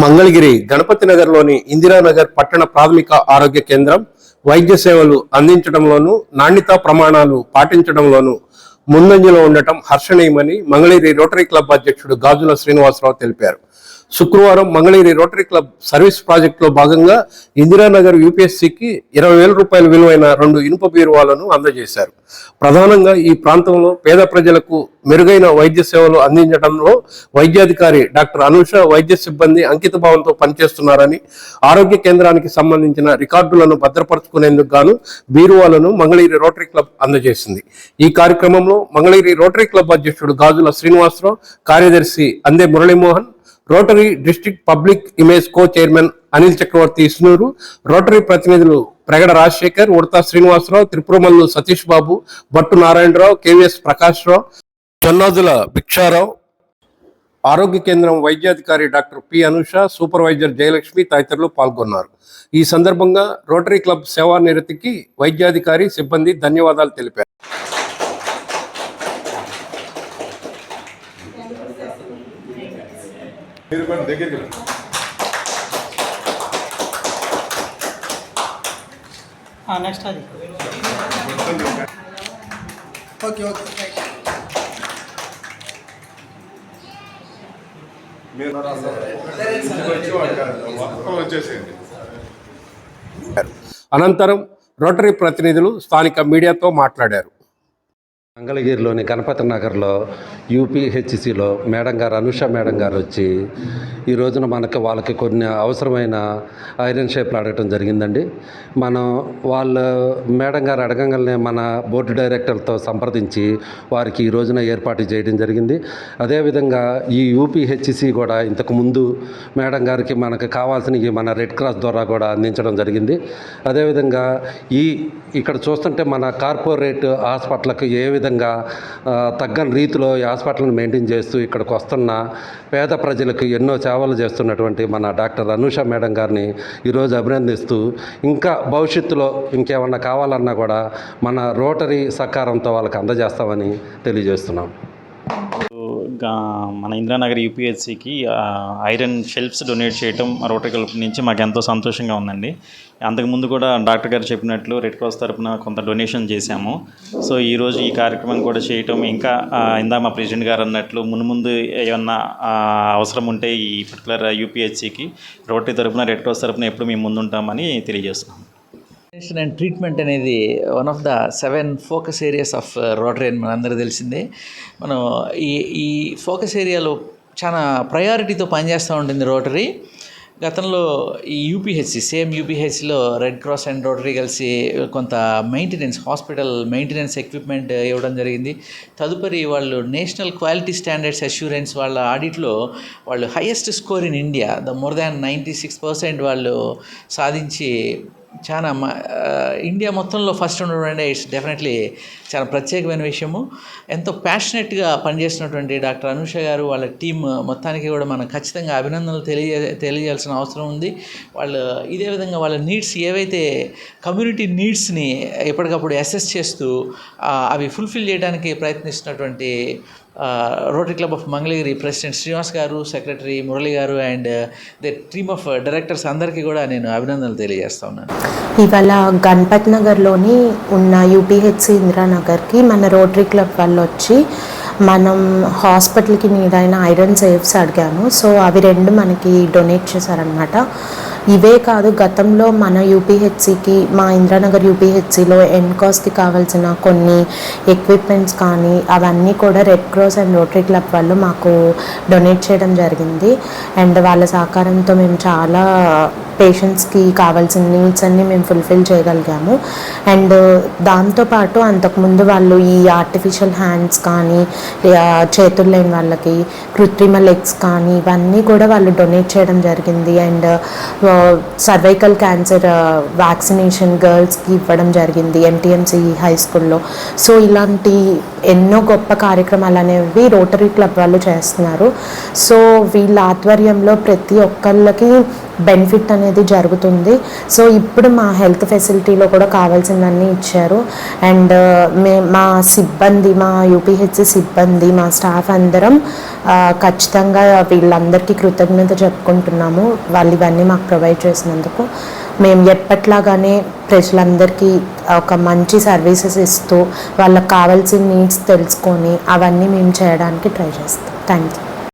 మంగళగిరి గణపతి నగర్లోని ఇందిరానగర్ పట్టణ ప్రాథమిక ఆరోగ్య కేంద్రం వైద్య సేవలు అందించడంలోనూ నాణ్యతా ప్రమాణాలు పాటించడంలోనూ ముందంజలో ఉండటం హర్షణీయమని మంగళగిరి రోటరీ క్లబ్ అధ్యక్షుడు గాజుల శ్రీనివాసరావు తెలిపారు. శుక్రవారం మంగళగిరి రోటరీ క్లబ్ సర్వీస్ ప్రాజెక్టులో భాగంగా ఇందిరానగర్ యూపీఎస్సీకి ఇరవై వేల రూపాయల విలువైన రెండు ఇనుప బీరువాలను అందజేశారు. ప్రధానంగా ఈ ప్రాంతంలో పేద ప్రజలకు మెరుగైన వైద్య సేవలు అందించడంలో వైద్యాధికారి డాక్టర్ అనూష వైద్య సిబ్బంది అంకిత భావంతో పనిచేస్తున్నారని ఆరోగ్య కేంద్రానికి సంబంధించిన రికార్డులను భద్రపరుచుకునేందుకు గాను బీరువాలను మంగళగిరి రోటరీ క్లబ్ అందజేసింది. ఈ కార్యక్రమంలో మంగళగిరి రోటరీ క్లబ్ అధ్యక్షుడు గాజుల శ్రీనివాసరావు కార్యదర్శి Ande Muralimohan rotary district public image co chairman Anil Chakravarthi Isnuru rotary ప్రతినిధులు ప్రగడ రాజశేఖర్ ఉడతా శ్రీనివాసరావు త్రిపురమల్లు సతీష్ బాబు భట్టు నారాయణరావు కేవీఎస్ ప్రకాష్ రావు భిక్షారావు ఆరోగ్య కేంద్రం వైద్యాధికారి doctor P Anusha supervisor Jayalakshmi తదితరులు పాల్గొన్నారు. ఈ సందర్భంగా రోటరీ క్లబ్ సేవానిరతికి వైద్యాధికారి సిబ్బంది ధన్యవాదాలు తెలిపారు. మీరు కొంచెం దగ్గరికి. నెక్స్ట్ అది. ఓకే ఓకే మీరు వచ్చేసేయండి. అనంతరం రోటరీ ప్రతినిధులు స్థానిక మీడియాతో మాట్లాడారు. మంగళగిరిలోని గణపతి నగర్లో యూపీహెచ్సిలో మేడం గారు అనుష మేడం గారు వచ్చి ఈ రోజున మనకు వాళ్ళకి కొన్ని అవసరమైన ఐరన్ షేప్లు అడగటం జరిగిందండి. మనం వాళ్ళ మేడం గారు అడగంగానే మన బోర్డు డైరెక్టర్తో సంప్రదించి వారికి ఈ రోజున ఏర్పాటు చేయడం జరిగింది. అదేవిధంగా ఈ యూపీహెచ్సి కూడా ఇంతకు ముందు మేడం గారికి మనకు కావాల్సినవి మన రెడ్ క్రాస్ ద్వారా కూడా అందించడం జరిగింది. అదేవిధంగా ఈ ఇక్కడ చూస్తుంటే మన కార్పొరేట్ హాస్పిటల్కి ఏ విధంగా తగ్గని రీతిలో ఈ హాస్పిటల్ని మెయింటైన్ చేస్తూ ఇక్కడికి వస్తున్న పేద ప్రజలకు ఎన్నో సేవలు చేస్తున్నటువంటి మన డాక్టర్ అనూష మేడం గారిని ఈరోజు అభినందిస్తూ ఇంకా భవిష్యత్తులో ఇంకేమన్నా కావాలన్నా కూడా మన రోటరీ సహకారంతో వాళ్ళకి అందజేస్తామని తెలియజేస్తున్నాం. మన ఇందిరానగర్ యూపీఎస్సికి ఐరన్ షెల్ఫ్స్ డొనేట్ చేయటం రోటరీ క్లబ్ నుంచి మాకు ఎంతో సంతోషంగా ఉందండి. అంతకుముందు కూడా డాక్టర్ గారు చెప్పినట్లు రెడ్ క్రాస్ తరపున కొంత డొనేషన్ చేశాము. సో ఈరోజు ఈ కార్యక్రమం కూడా చేయటం ఇంకా ఇందా ఇందాక మా ప్రెసిడెంట్ గారు అన్నట్లు మున్ముందు ఏమన్నా అవసరం ఉంటే ఈ పర్టికులర్ యూపీఎస్సికి రోటరీ తరపున రెడ్ క్రాస్ తరపున ఎప్పుడు మేము ముందుంటామని తెలియజేస్తున్నాము. ప్రివెన్షన్ అండ్ ట్రీట్మెంట్ అనేది one of the seven focus areas of Rotary అని మనందరూ తెలిసిందే. మనం ఈ ఈ ఫోకస్ ఏరియాలో చాలా ప్రయారిటీతో పనిచేస్తూ ఉంటుంది రోటరీ గతంలో ఈ యూపీహెచ్సి సేమ్ యూపీహెచ్సిలో రెడ్ క్రాస్ అండ్ రోటరీ కలిసి కొంత మెయింటెనెన్స్ హాస్పిటల్ మెయింటెనెన్స్ ఎక్విప్మెంట్ ఇవ్వడం జరిగింది. తదుపరి వాళ్ళు నేషనల్ క్వాలిటీ స్టాండర్డ్స్ అష్యూరెన్స్ వాళ్ళ ఆడిట్లో వాళ్ళు highest score in India the more than ninety six percent వాళ్ళు సాధించి చాలా మ- ఇండియా మొత్తంలో ఫస్ట్ ఉండడం అంటే ఇట్స్ డెఫినెట్లీ చాలా ప్రత్యేకమైన విషయము. ఎంతో ప్యాషనెట్గా పనిచేస్తున్నటువంటి డాక్టర్ అనుష గారు వాళ్ళ టీం మొత్తానికి కూడా మనం ఖచ్చితంగా అభినందనలు తెలియజే తెలియజేయాల్సిన అవసరం ఉంది. వాళ్ళు ఇదే విధంగా వాళ్ళ నీడ్స్ ఏవైతే కమ్యూనిటీ నీడ్స్ని ఎప్పటికప్పుడు అసెస్ చేస్తూ అవి ఫుల్ఫిల్ చేయడానికి ప్రయత్నిస్తున్నటువంటి Rotary club of Mangalagiri president Srinivas garu secretary Murali garu and the team of directors అందరికీ కూడా నేను అభినందనలు తెలియజేస్తా ఉన్నాను. ఇవాళ గణపత్ నగర్లోని ఉన్న యూపీహెచ్సి ఇందిరానగర్కి మన రోటరీ క్లబ్ వాళ్ళు వచ్చి మనం హాస్పిటల్కి నీడైన ఐరన్ సేఫ్స్ అడిగాము. సో అవి రెండు మనకి డొనేట్ చేశారనమాట ఇవే కాదు గతంలో మన యూపీహెచ్సికి మా ఇంద్రానగర్ యూపీహెచ్సిలో ఎన్కాస్కి కావాల్సిన కొన్ని ఎక్విప్మెంట్స్ కానీ అవన్నీ కూడా Red Cross and Rotary club వాళ్ళు మాకు డొనేట్ చేయడం జరిగింది. అండ్ వాళ్ళ సహకారంతో మేము చాలా పేషెంట్స్కి కావాల్సిన నీడ్స్ అన్నీ మేము ఫుల్ఫిల్ చేయగలిగాము. అండ్ దాంతోపాటు అంతకుముందు వాళ్ళు ఈ ఆర్టిఫిషియల్ హ్యాండ్స్ కానీ చేతులు లేని వాళ్ళకి కృత్రిమ లెగ్స్ కానీ ఇవన్నీ కూడా వాళ్ళు డొనేట్ చేయడం జరిగింది. అండ్ సర్వైకల్ క్యాన్సర్ వ్యాక్సినేషన్ గర్ల్స్కి ఇవ్వడం జరిగింది ఎంటీఎంసీ హై స్కూల్లో సో ఇలాంటి ఎన్నో గొప్ప కార్యక్రమాలు అనేవి రోటరీ క్లబ్ వాళ్ళు చేస్తున్నారు. సో వీళ్ళ ఆధ్వర్యంలో ప్రతి ఒక్కళ్ళకి బెనిఫిట్ అనేది జరుగుతుంది. సో ఇప్పుడు మా హెల్త్ ఫెసిలిటీలో కూడా కావాల్సినవన్నీ ఇచ్చారు. అండ్ మే మా సిబ్బంది మా యూపీహెచ్సి సిబ్బంది మా స్టాఫ్ అందరం ఖచ్చితంగా వీళ్ళందరికీ కృతజ్ఞత చెప్పుకుంటున్నాము. వాళ్ళు ఇవన్నీ మాకు ప్రొవైడ్ చేసినందుకు. మేము ఎప్పట్లాగానే ప్రజలందరికీ ఒక మంచి సర్వీసెస్ ఇస్తూ వాళ్ళకి కావాల్సిన నీడ్స్ తెలుసుకొని అవన్నీ మేము చేయడానికి ట్రై చేస్తాం. Thank you